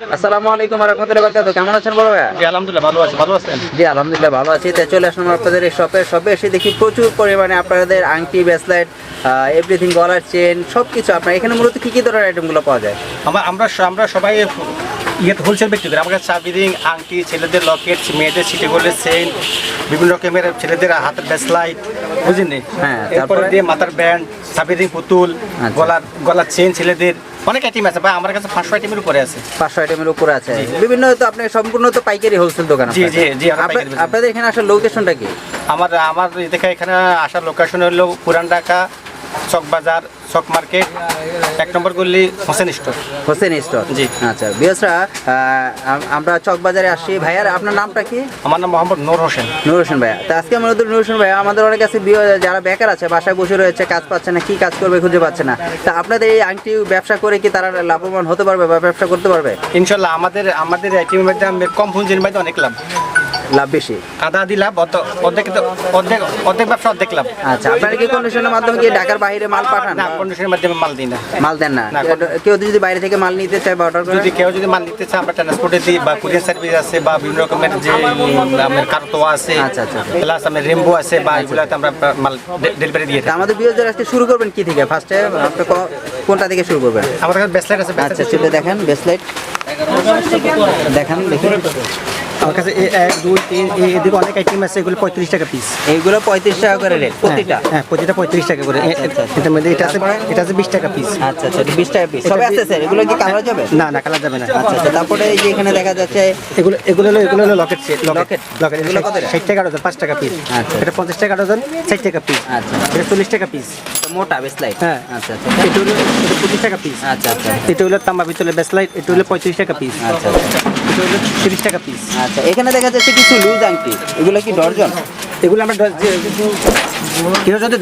আসসালামু আলাইকুম রহমতুল্লাহ কেমন আছেন বড় ভাইয়া? জি আলহামদুলিল্লাহ ভালো আছি। ভালো আছেন? জি আলহামদুলিল্লাহ ভালো আছি। তো চলে আসলাম আপনাদের এই শপে শপে এসে দেখি প্রচুর পরিমাণে আপনাদের আংটি ব্রেসলেট এভরিথিং গলার চেন সব কিছু আপনার। এখানে মূলত কি কি ধরনের আইটেমগুলো পাওয়া যায়? আমার আমরা আমরা সবাই ইয়ে হোলসেল বিক্রি করি। আমার কাছে আংটি ছেলেদের লকেট মেয়েদের সিটি গোল্ডের বিভিন্ন রকমের ছেলেদের হাতের ব্যাসলাইট বুঝলেন হ্যাঁ, তারপরে? দিয়ে মাথার ব্যান্ড চাবি পুতুল আচ্ছা। গলার গলার চেন ছেলেদের। অনেক আইটেম আছে ভাই আমার কাছে পাঁচশো আইটেমের উপরে আছে। পাঁচশো আইটেমের উপরে আছে। বিভিন্ন তো আপনার সম্পূর্ণ তো পাইকারি হোলসেল দোকান জি, জি, জি। আপনাদের এখানে আসার লোকেশনটা কি? আমার আমার দেখে এখানে আসার লোকেশন হলো পুরান ঢাকা চক বাজার চক মার্কেট এক নম্বর গল্লি হোসেন স্টোর। হোসেন স্টোর। জি। আচ্ছা বিয়সরা আমরা চক বাজারে আসি। ভাইয়ার আপনার নামটা কি? আমার নাম মোহাম্মদ নূর হোসেন। নুর হোসেন ভাইয়া। তো আজকে মূলত নুর হোসেন ভাইয়া আমাদের অনেক বিয়ে- যারা বেকার আছে বাসায় বসে রয়েছে কাজ পাচ্ছে না কি কাজ করবে খুঁজে পাচ্ছে না। তা আপনাদের এই আংটি ব্যবসা করে কি তারা লাভবান হতে পারবে বা ব্যবসা করতে পারবে? ইনশাল্লাহ আমাদের আমাদের মধ্যে কম পুঁজির মধ্যে অনেক লাভ। লাভ বেশি? আধা আধি লাভ অর্ধ- অর্ধেক অর্ধেক অর্ধেক ব্যবসা অর্ধেক লাভ। আচ্ছা আপনারা কি কন্ডিশনের মাধ্যমে কি ঢাকার বাইরে মাল পাঠান? না কন্ডিশনের মাধ্যমে মাল দিই না। মাল দেন না? কেউ যদি বাইরে থেকে মাল নিতে চায় বা অর্ডার করে? যদি কেউ যদি মাল নিতে চায় আমরা ট্রান্সপোর্টে দিই বা কুরিয়ার সার্ভিস আছে বা বিভিন্ন রকমের যে আমার আছে আচ্ছা, আচ্ছা, আচ্ছা। প্লাস আমার রেমবো আছে বা এগুলাতে আমরা মাল ডেলিভারি দিয়ে থাকি। আমাদের আজকে শুরু করবেন কি থেকে? ফার্স্টে আপনি কোনটা থেকে শুরু করবেন? আমার কাছে ব্যাসলাইট আছে আচ্ছা সেটা দেখেন বেসলাইট দেখান দেখুন আমার কাছে এক দুই তিন এদিকে অনেক আইটেম আছে এগুলো পঁয়ত্রিশ টাকা পিস এইগুলো পঁয়ত্রিশ টাকা করে রেট প্রতিটা? হ্যাঁ প্রতিটা পঁয়ত্রিশ টাকা করে। আচ্ছা, আচ্ছা। এটার মধ্যে এটা আছে এটা আছে বিশ টাকা পিস আচ্ছা আচ্ছা বিশ টাকা পিস সবে আছে স্যার এগুলো কি কালার যাবে? না না কালার যাবে না। আচ্ছা আচ্ছা তারপরে এই যে এখানে দেখা যাচ্ছে এগুলো এগুলো হলো এগুলো হলো লকেট সেট লকেট লকেট এগুলো কত ষাট টাকা ডজন পাঁচ টাকা পিস আচ্ছা। এটা পঞ্চাশ টাকা ডজন ষাট টাকা পিস আচ্ছা। এটা চল্লিশ টাকা পিস মোটা বেসলাইট হ্যাঁ। আচ্ছা আচ্ছা। এটা হলো পঁচিশ টাকা পিস আচ্ছা আচ্ছা। এটা হলো তাম্বা পিতলের বেসলাইট এটা হলো পঁয়ত্রিশ টাকা পিস আচ্ছা আচ্ছা। এটা হলো তিরিশ টাকা পিস আচ্ছা এখানে দেখা যাচ্ছে কিছু লুজ আংটি। এগুলো কি ডর্জন? এগুলো আমরা কেউ যদি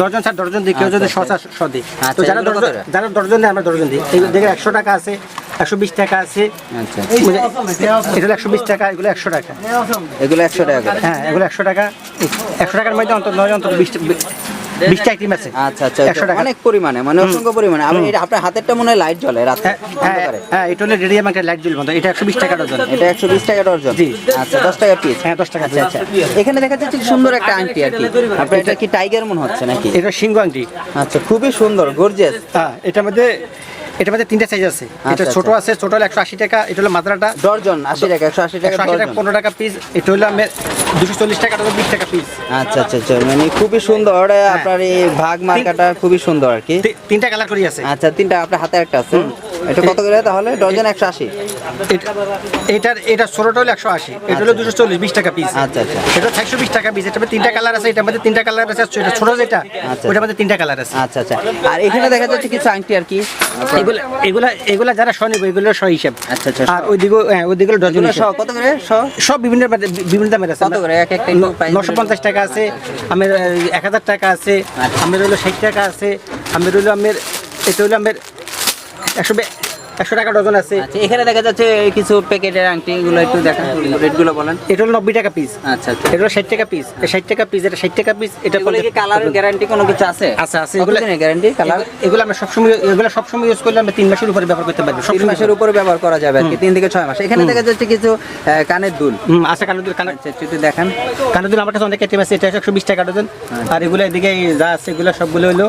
ডজন ছাড় ডজন দিই কেউ যদি আচ্ছা, শশা শ দিই। আচ্ছা, তো যারা এগুলো করে? যারা ডজন দেয় আমরা ডজন দিই। দেখে একশো টাকা আছে একশো বিশ টাকা আছে। আচ্ছা মানে একশো বিশ টাকা এগুলো একশো টাকা। এগুলো একশো টাকা হ্যাঁ এগুলো একশো টাকা। একশো টাকার মধ্যে অন্তত নয় অন্তত বিশ বিশটা আইটেম আছে। আচ্ছা আচ্ছা একশো টাকা। অনেক পরিমাণে মানে অসংখ্য পরিমাণে। এটা আপনার হাতেরটা মনে হয় লাইট জ্বলে রাতে হ্যাঁ হ্যাঁ হ্যাঁ এটা হলো রেডিয়াম একটা লাইট জ্বলবে এটা একশো বিশ টাকা ডজন এটা একশো বিশ টাকা জি। আচ্ছা দশ টাকা পিস হ্যাঁ দশ টাকা আচ্ছা আচ্ছা। এখানে দেখা যাচ্ছে সুন্দর একটা আংটি আর কি। আপনার এটা কি টাইগার মনে হচ্ছে নাকি? এটা সিংহ আংটি। আচ্ছা খুবই সুন্দর গর্জিয়াস হ্যাঁ এটার মধ্যে মধ্যে তিনটা সাইজ আছে। এটা আচ্ছা, ছোট আচ্ছা। আছে ছোট হলো একশো আশি টাকা এটা হলো মাত্রাটা ডর্জন আশি টাকা একশো আশি টাকা টাকা পনেরো টাকা পিস এটা হলো দুশো চল্লিশ টাকা বিশ টাকা পিস আচ্ছা আচ্ছা আচ্ছা মানে খুবই সুন্দর আপনার এই ভাগ মার্কাটা খুবই সুন্দর আর কি। তিনটা কালার করি আছে। আচ্ছা তিনটা আপনার হাতে একটা আছে। এটা কত করে তাহলে? ডর্জন একশো আশি। এটা- এটার এটা ছোটটা হলো একশো আশি। এটা হলো দুশো চল্লিশ বিশ টাকা পিস আচ্ছা আচ্ছা। এটা চারশো বিশ টাকা পিস মধ্যে তিনটা কালার আছে এটার মধ্যে তিনটা কালার আছে এটা ছোট যেটা আচ্ছা। ওটার মধ্যে তিনটা কালার আছে। আচ্ছা আচ্ছা। আর এখানে দেখা যাচ্ছে কিছু আংটি আর কি? এগুলা এগুলা এগুলা যারা স্বনিব এগুলো স হিসাব। আচ্ছা আচ্ছা আর ওই দিকে হ্যাঁ ওই ডজন শ- কত করে? শ সব বিভিন্ন বিভিন্ন দামের আছে। কত করে? এক একটা নশো পঞ্চাশ টাকা আছে আমের এক হাজার টাকা আছে আচ্ছা। আমের হলো ষাট টাকা আছে আমের হলো আমের এটা হলো আমের একশো একশো টাকা ডজন আছে। আচ্ছা এখানে দেখা যাচ্ছে কিছু প্যাকেটের আংটি এগুলো একটু দেখান। রেটগুলো বলেন। এটা হলো নব্বই টাকা পিস আচ্ছা আচ্ছা। এটা হলো ষাট টাকা পিস ষাট টাকা পিস এটা ষাট টাকা পিস এটা এগুলো কি কালারের গ্যারান্টি কোনো কিছু আছে? আছে, আছে। এগুলো- গ্যারান্টি কালার এগুলো- আমরা সবসময় এগুলো সবসময় ইউজ করলে আমরা তিন মাসের উপরে ব্যবহার করতে পারব তিন মাসের উপরে ব্যবহার করা যাবে আর কি তিন থেকে ছয় মাস। এখানে দেখা যাচ্ছে কিছু কানের দুল। হুম, আছে কানুদুল কানা আচ্ছা একটু দেখান। কানুদুল আমার কাছে অনেক আইটেম আছে এটা একশো বিশ টাকা ডজন। আর এগুলো এদিকে যা আছে এগুলো সবগুলো হলো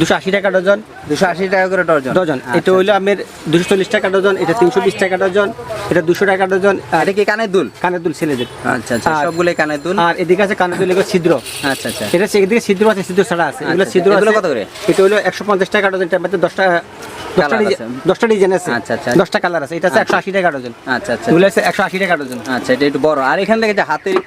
দুশো আশি টাকা ডজন। দুশো আশি টাকা করে ডজন। আচ্ছা, এটা হইল আমের দুশো চল্লিশ টাকা ডজন এটা তিনশো বিশ টাকা ডজন এটা দুশো টাকা ডজন আর এটা কি কানের দুল? কানের দুল ছেলেদের। আচ্ছা আচ্ছা সবগুলোই কানের দুল? আর এদিকে আছে কানের দুল এগুলো ছিদ্র। আচ্ছা আচ্ছা। এটা এদিকে ছিদ্র আছে ছিদ্র ছাড়া আছে। এগুলো আচ্ছা, ছিদ্র এগুলো কত করে? এটা হলো একশো পঞ্চাশ টাকা ডজন এটার মধ্যে দশটা দশটা ডিজাইন আছে। দশটা ডিজাইন আছে। আচ্ছা, আচ্ছা। দশটা কালার আছে। এটা আছে একশো আশি টাকা ডজন। আচ্ছা আচ্ছা। এগুলো আছে একশো আশি টাকা ডজন। আচ্ছা এটা একটু বড়। আর এখানে দেখে যে হাতের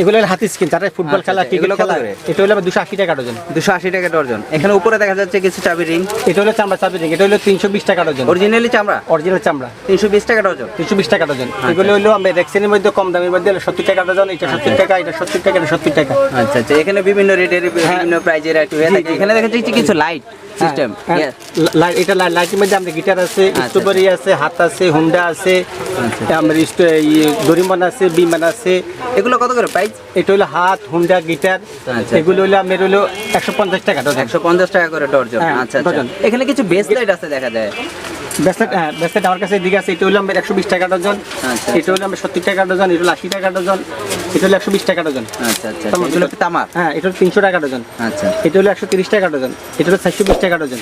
এগুলো হাতি স্কিন যারা ফুটবল আচ্ছা, খেলা আচ্ছা, ক্রিকেট খেলা এটা হলো দুশো আশি টাকা ডজন দুশো আশি টাকা ডর্জন এখানে উপরে দেখা যাচ্ছে কিছু চাবি রিং এটা হলো চামড়া চাবি ring, এটা হলো তিনশো বিশ টাকা ডজন অরিজিনালি চামড়া? অরিজিনাল চামড়া। তিনশো বিশ টাকা ডর্জন তিনশো বিশ টাকা ডজন আচ্ছা। এগুলো হলো আমরা রেক্সেনের মধ্যে কম দামের মধ্যে হলো সত্তর টাকা ডজন এটা সত্তর টাকা এটা সত্তর টাকা এটা সত্তর টাকা। আচ্ছা আচ্ছা। এখানে বিভিন্ন রেটের বিভিন্ন প্রাইজের একটু হয়ে থাকে। এখানে দেখা যাচ্ছে কিছু লাইট সিস্টেম হ্যাঁ, এটা লাইটের মধ্যে আমাদের গিটার আছে আচ্ছা, স্ট্রবেরি আছে হাত আছে হুন্ডা আছে আমার ইস্ট- ইয়ে দরিমন আছে বিমান আছে। এগুলো কত করে প্রাইস এটা হলো হাত হুন্ডা গিটার আচ্ছা। এগুলো হলো আমার হলো একশো পঞ্চাশ টাকা একশো পঞ্চাশ টাকা করে ডর্জন হ্যাঁ, আচ্ছা আচ্ছা। এখানে কিছু বেস লাইট আছে দেখা যায়। ব্রেসলেট হ্যাঁ ব্রেসলেট আমার কাছে দিকে আছে এটা হলো আমার একশো বিশ টাকা ডজন আচ্ছা। এটা হলো আমার সত্তর টাকা ডজন এটা হলো আশি টাকা ডজন এটা হলো একশো বিশ টাকা ডজন আচ্ছা আচ্ছা। তামার হ্যাঁ এটা হলো তিনশো টাকা ডজন আচ্ছা এটা হলো একশো তিরিশ টাকা ডজন এটা হলো চারশো বিশ টাকা ডজন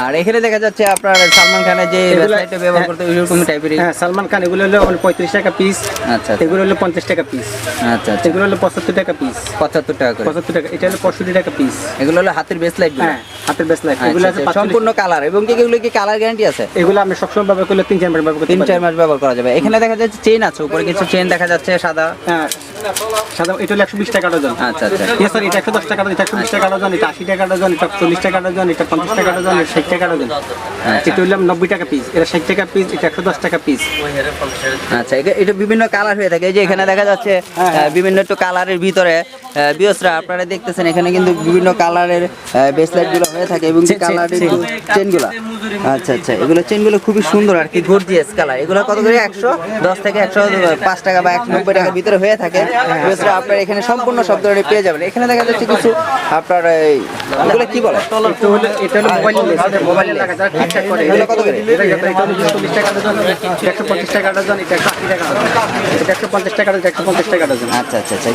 আর এখানে দেখা যাচ্ছে আপনার সালমান খানের যে এগুলো- ব্যবহার করতে ওইরকম টাইপের হ্যাঁ সালমান খান এগুলো হলো মানে পঁয়ত্রিশ টাকা পিস আচ্ছা এগুলো হলো পঞ্চাশ টাকা পিস আচ্ছা আচ্ছা। এগুলো হলো পঁচাত্তর টাকা পিস পঁচাত্তর টাকা করে। পঁচাত্তর টাকা এটা হলো পঁয়ষট্টি টাকা পিস এগুলো হলো হাতের ব্রেসলাইট হ্যাঁ হাতের বেশ লাইট এগুলো আছে সম্পূর্ণ কালার এবং কি এগুলো কি কালার গ্যারান্টি আছে? এগুলো আমি সবসময় ব্যবহার করলে তিন চার মাস ব্যবহার করতে তিন পারি। চার মাস ব্যবহার করা যাবে। এখানে দেখা যাচ্ছে চেন আছে উপরে কিছু চেন দেখা যাচ্ছে সাদা। হ্যাঁ সাদা এটা হলো একশো বিশ টাকা ডজন। আচ্ছা আচ্ছা। Yes, sir, এটা একশো দশ টাকা এটা একশো বিশ টাকা ডজন এটা আশি টাকা ডজন এটা চল্লিশ টাকা ডজন এটা পঞ্চাশ টাকা ডজন এটা ষাট টাকা ডজন। এটা নব্বই টাকা পিস এটা ষাট টাকা পিস এটা একশো দশ টাকা পিস আচ্ছা এটা- বিভিন্ন কালার হয়ে থাকে। এই যে এখানে দেখা যাচ্ছে হ্যাঁ, বিভিন্ন একটু কালারের ভিতরে বিয়সরা আপনারা দেখতেছেন এখানে কিন্তু বিভিন্ন কালারের বেসলাইটগুলো হয়ে থাকে এবং চে- কালারের চেন। চেনগুলো আচ্ছা আচ্ছা এগুলো চেনগুলো খুবই সুন্দর আর কি গর্জিয়াস কালার এগুলো কত করে? একশো দশ থেকে একশো পাঁচ টাকা বা একশো নব্বই টাকার ভিতরে হয়ে থাকে। বিয়সরা আপনার এখানে সম্পূর্ণ সব ধরনের পেয়ে যাবেন। এখানে দেখা যাচ্ছে কিছু আপনার এগুলো কি বলে? আচ্ছা আচ্ছা, আচ্ছা।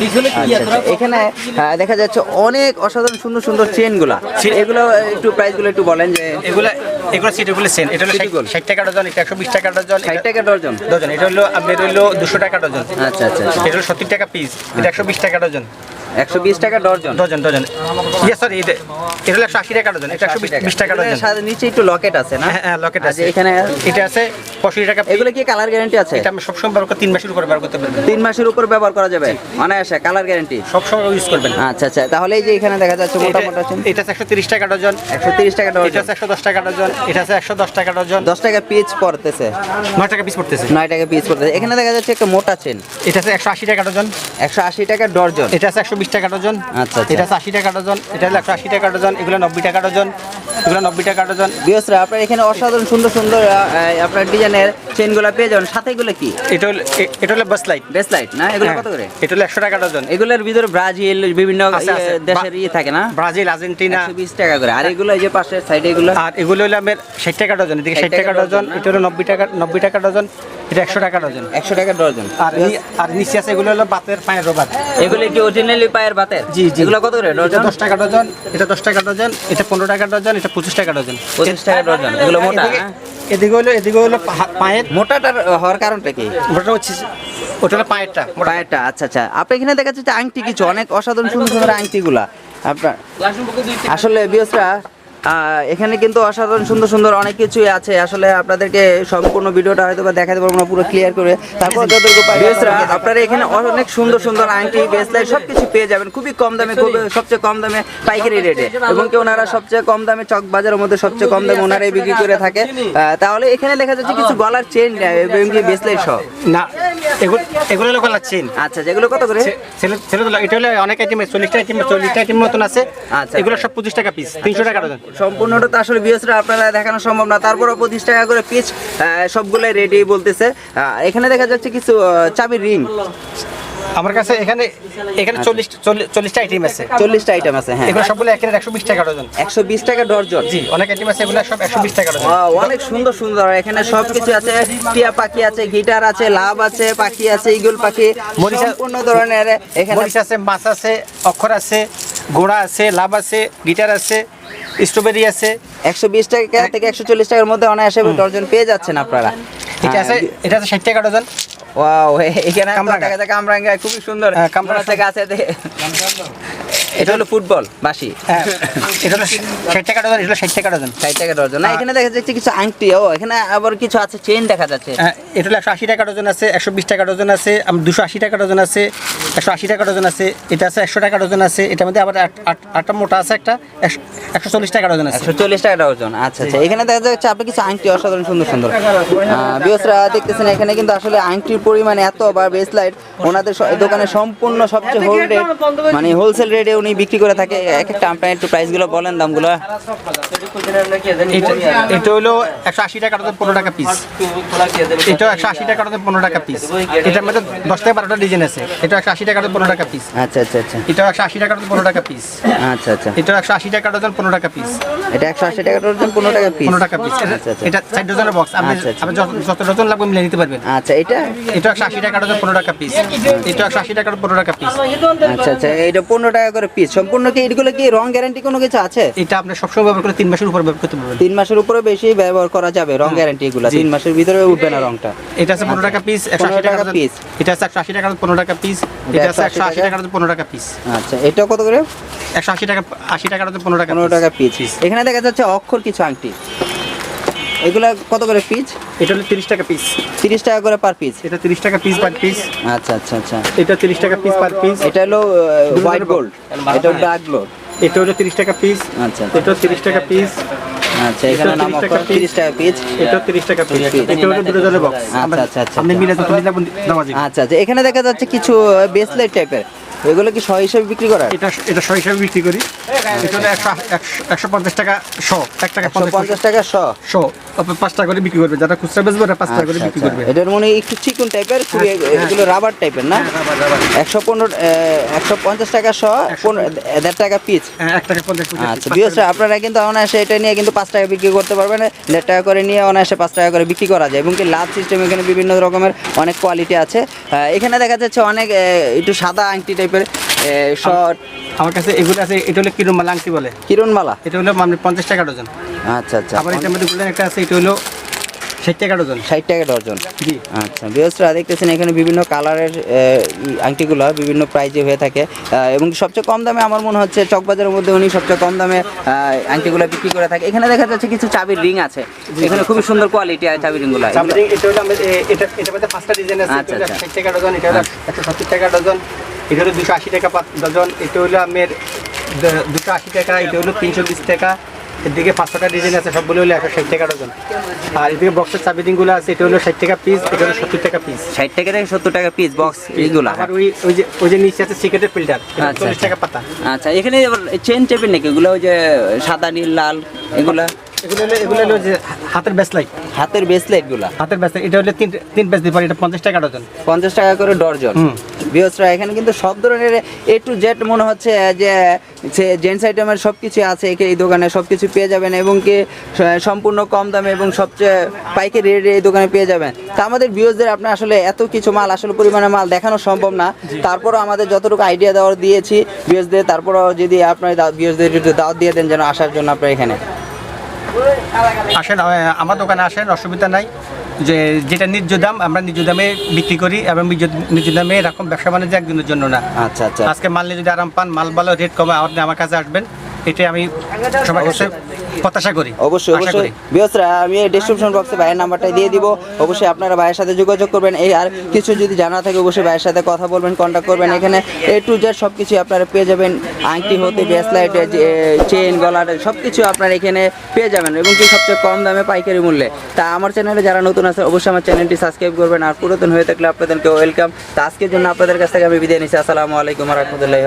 এখানে দেখা যাচ্ছে অনেক অসাধারণ সুন্দর সুন্দর চেনগুলা এগুলো একটু প্রাইসগুলো একটু বলেন যে এগুলা এগুলো সিটিগুলো সেন এটা হলো। ষাট টাকা ডজন এটা একশো বিশ টাকা ডজন ষাট টাকা ডজন। ডজন। এটা হলো আপনার হলো দুশো টাকা ডজন। আচ্ছা আচ্ছা আচ্ছা। এটা হলো সত্তর টাকা পিস এটা একশো বিশ টাকা ডজন। একশো বিশ টাকা ডজন। Dozen dozen. সরি এটা এটা একশো আশি টাকা ডজন এটা একশো বিশ টাকা। ডজন। সাথে নিচে একটু লকেট আছে না? হ্যাঁ হ্যাঁ লকেট আছে। এখানে এটা আছে পঁয়ষট্টি টাকা এগুলো কি কালার গ্যারান্টি আছে? এটা আমি সবসময় ব্যবহার করে তিন মাসের উপরে ব্যবহার করতে পারবেন। তিন মাসের উপর ব্যবহার করা যাবে? অনায়াসে কালার গ্যারান্টি সবসময় ইউজ করবেন। আচ্ছা আচ্ছা তাহলে এই যে এখানে দেখা যাচ্ছে মোটা মোটা এটা- এটা আছে একশো তিরিশ টাকা ডজন। একশো তিরিশ টাকা ডজন। আছে একশো দশ টাকা ডজন। এটা আছে একশো দশ টাকা ডজন। দশ টাকা পিস পড়তেছে। নয় টাকা পিস পড়তেছে। নয় টাকা পিস পড়তেছে। এখানে দেখা যাচ্ছে একটা মোটা চেন এটা আছে একশো আশি টাকা ডজন। একশো আশি টাকা ডজন। এটা আছে একশো বিশ টাকা ডজন আচ্ছা, আচ্ছা। এটা আশি টাকা ডজন এটা হলো একশো আশি টাকা ডজন এগুলো নব্বই টাকা ডজন এগুলো নব্বই টাকা ডজন। বিয়সরা আপনার এখানে অসাধারণ সুন্দর সুন্দর আপনার ডিজাইনের চেনগুলো পেয়ে যাবেন। সাথে এগুলো কি? এটা হলো এটা হলো বাস লাইট বেস্ট লাইট না? এগুলো কত করে? এটা হলো একশো টাকা ডজন। এগুলোর ভিতরে ব্রাজিল বিভিন্ন। ইয়ে, দেশের ইয়ে থাকে না? Brazil Argentina. বিশ টাকা করে। আর এগুলো এই যে পাশের সাইডে এগুলো? আর এগুলো হলো আমার ষাট টাকা ডজন এদিকে ষাট টাকা ডজন এটা হলো নব্বই টাকা নব্বই টাকা ডজন। এটা একশো টাকা ডজন। একশো টাকা ডজন। আর নি- আর নিচে আছে এগুলো হলো বাতের পায়ের এগুলো কি অরিজিনালি পায়ের বাতের? জি, জি। এগুলো কত করে ডজন? দশ টাকা ডজন এটা দশ টাকা ডজন এটা পনেরো টাকা ডজন এটা পঁচিশ টাকা ডজন। পঁচিশ টাকা ডজন এগুলো মোটা এদিকে- হ্যাঁ? এদিকে হলো এদিকে হলো পায়ের। মোটাটার হওয়ার কারণটা কি? ওটা হচ্ছে ওটা হলো পায়েরটা। মোটা। পায়েরটা আচ্ছা আচ্ছা। আপনি এখানে দেখা যাচ্ছে আংটি কিছু অনেক অসাধারণ সুন্দর সুন্দর আংটিগুলা। আপনার আসলে বিয়সরা এখানে কিন্তু অসাধারণ সুন্দর সুন্দর অনেক কিছুই আছে। আসলে আপনাদেরকে সম্পূর্ণ ভিডিওটা হয়তো বা দেখাতে পারব না পুরো ক্লিয়ার করে। তারপর যতটুকু আপনারা এখানে অনেক সুন্দর সুন্দর আংটি বেসলাইট সব কিছু পেয়ে যাবেন। খুবই কম দামে খুব সবচেয়ে কম দামে পাইকারি রেটে এবং কি ওনারা সবচেয়ে কম দামে চক বাজারের মধ্যে সবচেয়ে কম দামে ওনারাই বিক্রি করে থাকে। আহ, তাহলে এখানে দেখা যাচ্ছে কিছু গলার চেন এবং কি বেসলাইট সহ না এগুলো এগুলো গলার চেন। আচ্ছা যেগুলো কত করে? ছেলে ছেলে তো এটা হলো অনেক আইটেম চল্লিশটা আইটেম চল্লিশটা আইটেম মতন আছে। আচ্ছা। এগুলো সব পঁচিশ টাকা পিস তিনশো টাকা ডজন সম্পূর্ণটা তো আসলে বিএসরা আপনারা দেখানো সম্ভব না। তারপরও পঁচিশ টাকা করে পিস সবগুলোই রেডি বলতেছে। এখানে দেখা যাচ্ছে কিছু চাবির রিং আমার কাছে এখানে এখানে চল্লিশ চল্লিশটা আইটেম আছে। চল্লিশটা আইটেম আছে হ্যাঁ। এগুলো সবগুলো একের একশো বিশ টাকা ডজন। একশো বিশ টাকা ডর্জন জি অনেক আইটেম আছে এগুলো সব একশো বিশ টাকা ডজন। অনেক সুন্দর সুন্দর। এখানে সব কিছু আছে টিয়া পাখি আছে গিটার আছে লাভ আছে পাখি আছে ইগল পাখি সম্পূর্ণ ধরনের এখানে মরিচ আছে মাছ আছে অক্ষর আছে ঘোড়া আছে লাভ আছে গিটার আছে স্ট্রবেরি আছে। একশো বিশ টাকা থেকে একশো চল্লিশ টাকার মধ্যে অনায়াসে ডর্জন পেয়ে যাচ্ছেন আপনারা। এটা আছে এটা আছে ষাট টাকা ডজন। ওয়াও এখানে। দেখা যায় কামরাঙ্গা খুবই সুন্দর। হ্যাঁ, কামরাঙ্গা থেকে আছে এটা হলো ফুটবল বাসি হ্যাঁ এটা হলো ষাট টাকা ডজন এটা ষাট টাকা ডজন। ষাট টাকা ডর্জন না এখানে দেখা যাচ্ছে কিছু আংটি ও এখানে আবার কিছু আছে চেন দেখা যাচ্ছে। হ্যাঁ, এটা হলো একশো আশি টাকা ডজন আছে একশো বিশ টাকা ডজন আছে দুশো আশি টাকা ডজন আছে একশো আশি টাকা ডজন আছে এটা আছে একশো টাকা ডজন আছে এটার মধ্যে আবার আট- আট- আটটা মোটা আছে একটা একশো- চল্লিশ টাকা ডজন আছে। একশো চল্লিশ টাকা ডর্জন আচ্ছা আচ্ছা। এখানে দেখা যাচ্ছে আপনি কিছু আংটি অসাধারণ সুন্দর সুন্দর। বিয়সরা দেখতেছেন এখানে কিন্তু আসলে আংটির পরিমাণ এত বা বেস লাইট ওনাদের দোকানে সম্পূর্ণ সবচেয়ে হোল রেট মানে হোলসেল রেটে উনি বিক্রি করে থাকে। এক একটা আপনার একটু প্রাইসগুলো বলেন দামগুলো। এটা হলো একশো আশি টাকা ডজন পনেরো টাকা পিস এটা একশো আশি টাকা ডজন পনেরো টাকা পিস এটার মধ্যে দশ থেকে বারোটা ডিজাইন আছে। এটা একশো আশি টাকা পনেরো টাকা পিস আচ্ছা আচ্ছা আচ্ছা এটা একশো আশি টাকা পনেরো টাকা পিস আচ্ছা আচ্ছা এটা একশো আশি টাকা ডজন পনেরো টাকা পিস এটা একশো আশি টাকা ডজন পনেরো টাকা পিস পনেরো টাকা পিস আচ্ছা আচ্ছা এটা চার ডজনের বক্স আপনি আচ্ছা, আচ্ছা। আপনি যত যত ডজন লাগবে মিলে নিতে পারবেন আচ্ছা এটা এটা একশো আশি টাকা ডজন পনেরো টাকা পিস এটা একশো আশি টাকা পনেরো টাকা পিস আচ্ছা আচ্ছা এটা পনেরো টাকা করে পিস সম্পূর্ণ কি এগুলো কি রং গ্যারান্টি কোনো কিছু আছে এটা আপনি সবসময় ব্যবহার করে তিন মাসের উপর ব্যবহার করতে পারবেন তিন মাসের উপরে বেশি ব্যবহার করা যাবে রং গ্যারান্টি এগুলো তিন মাসের ভিতরে উঠবে না রংটা এটা আছে পনেরো টাকা পিস একশো টাকা টাকা পিস এটা আছে একশো আশি টাকা পনেরো টাকা পিস এটা টাকা পিস আচ্ছা এটা কত করে? একশো আশি টাকা আশি টাকা পনেরো টাকা পনেরো টাকা পিস এখানে দেখা যাচ্ছে অক্ষর কিছু আংটি। এগুলা কত করে পিস এটা হলো তিরিশ টাকা পিস তিরিশ টাকা করে পার পিস এটা তিরিশ টাকা পিস পার পিস আচ্ছা আচ্ছা আচ্ছা। এটা তিরিশ টাকা পিস পার পিস এটা হলো হোয়াইট গোল্ড এটা ডার্ক গোল্ড এটা হলো তিরিশ টাকা পিস আচ্ছা এটা তিরিশ টাকা পিস আচ্ছা এখানে এটা নাম 30 টাকা অক্ষর তিরিশ টাকা পিস এটা টাকা পিস এটা হলো বক্স আচ্ছা, আচ্ছা, আচ্ছা, আপনি আচ্ছা। আচ্ছা আচ্ছা এখানে দেখা যাচ্ছে কিছু বেসলেট টাইপের এগুলো কি সহ হিসেবে বিক্রি করা? এটা এটা ছয় হিসাবে বিক্রি করি। হলো একশো পঞ্চাশ টাকা শ এক টাকা পঞ্চাশ টাকা শ শ আপনি পাঁচ টাকা করে বিক্রি করবে। যারা খুচরা বেচবে ওরা টাকা করে আচ্ছা, বিক্রি আচ্ছা। করবে। এটার মনে হয় একটু চিকন টাইপের খুবই এগুলো রাবার টাইপের না? একশো পনেরো একশো পঞ্চাশ টাকা শ পনেরো- দেড় টাকা পিস হ্যাঁ, এক টাকা পঞ্চাশ আচ্ছা বিয়সরা আপনারা কিন্তু অনায়াসে এটা নিয়ে কিন্তু পাঁচ টাকা বিক্রি করতে পারবেন দেড় টাকা করে নিয়ে অনায়াসে পাঁচ টাকা করে বিক্রি করা যায়। এবং কি লাভ সিস্টেম এখানে বিভিন্ন রকমের অনেক কোয়ালিটি আছে। এখানে দেখা যাচ্ছে অনেক একটু সাদা আংটি টাইপের শর্ট আমার কাছে এগুলো আছে এটা হলো কিরম মালা আংটি বলে। কিরণমালা? এটা হলো মানে পঞ্চাশ টাকা ডজন আচ্ছা আচ্ছা। আবার এটার মধ্যে গোল্ডেন একটা আছে এটা হলো ষাট টাকা ডজন ষাট টাকা ডজন জি। আচ্ছা বিয়সরা দেখতেছেন এখানে বিভিন্ন কালারের আংটিগুলো বিভিন্ন প্রাইজে হয়ে থাকে। এবং সবচেয়ে কম দামে আমার মনে হচ্ছে চকবাজারের মধ্যে উনি সবচেয়ে কম দামে আংটিগুলো বিক্রি করে থাকে। এখানে দেখা যাচ্ছে কিছু চাবির রিং আছে। এখানে খুবই সুন্দর কোয়ালিটি আছে চাবির রিংগুলো। এটা হলো এটা এটার মধ্যে পাঁচটা ডিজাইন আছে। আচ্ছা, আচ্ছা। ষাট টাকা ডজন এটা হলো একশো সত্তর টাকা ডজন এটা হলো দুশো আশি টাকা ডজন এটা হলো আমের দুশো আশি টাকা এটা হলো তিনশো বিশ টাকা। এদিকে টাকা ডিজাইন আছে সবগুলো হলো একশো ষাট টাকা ডজন। আর এদিকে বক্সের চাবিদিনগুলো আছে এটা হলো ষাট টাকা পিস এটা হলো সত্তর টাকা পিস ষাট টাকা থেকে সত্তর টাকা পিস বক্স এইগুলো আর ওই ওই যে ওই যে নিচে আছে সিক্রেটের ফিল্টার আচ্ছা, চল্লিশ আচ্ছা। টাকা পাতা। আচ্ছা এখানে চেন চেপের নাকি? এগুলো ওই যে সাদা নীল লাল এগুলা? এগুলো এগুলো হলো যে হাতের ব্যাসলাইট হাতের হাতের ব্যাসলাইট এটা হলো তিন তিন ব্যাস দিতে এটা পঞ্চাশ টাকা ডজন পঞ্চাশ টাকা করে ডর্জন। হুম। এখানে কিন্তু সব ধরনের এ টু জেড মনে হচ্ছে যে জেন্টস আইটেমের সব কিছু আছে এই দোকানে সব কিছু পেয়ে যাবেন এবং কি সম্পূর্ণ কম দামে এবং সবচেয়ে পাইকারি রেটে এই দোকানে পেয়ে যাবেন। তা আমাদের ভিউজদের আপনি আসলে এত কিছু মাল আসলে পরিমাণে মাল দেখানো সম্ভব না। তারপরও আমাদের যতটুকু আইডিয়া দেওয়ার দিয়েছি ভিউজদের তারপরও যদি আপনার ভিউজদের দাওয়াত দিয়ে দেন যেন আসার জন্য আপনার এখানে। আসেন আমার দোকানে আসেন অসুবিধা নাই। যে যেটা ন্যায্য দাম আমরা ন্যায্য দামে বিক্রি করি এবং নিজ- ন্যায্য দামে এরকম ব্যবসা বাণিজ্য একদিনের জন্য না। আচ্ছা আচ্ছা। আজকে মাল নিয়ে যদি আরাম পান মাল ভালো রেট কমে আপনি আমার কাছে আসবেন। এটাই আমি সবার কাছে প্রত্যাশা করি। অবশ্যই অবশ্যই। বিয়সরা আমি ডিসক্রিপশন বক্সে ভাইয়ের নাম্বারটা দিয়ে দিব। অবশ্যই আপনারা ভাইয়ের সাথে যোগাযোগ করবেন। এই আর কিছু যদি জানা থাকে অবশ্যই ভাইয়ের সাথে কথা বলবেন কন্ট্যাক্ট করবেন। এখানে এ টু জেড সব কিছু আপনারা পেয়ে যাবেন। আংটি হতে চেন গলার সব কিছু আপনারা এখানে পেয়ে যাবেন। এবং কি সবচেয়ে কম দামে পাইকারি মূল্যে। তা আমার চ্যানেলে যারা নতুন আছে অবশ্যই আমার চ্যানেলটি সাবস্ক্রাইব করবেন। আর পুরাতন হয়ে থাকলে আপনাদেরকে ওয়েলকাম তা আজকের জন্য আপনাদের কাছ থেকে আমি বিদায় নিচ্ছি। আসসালামু আলাইকুম রহমতুল্লাহ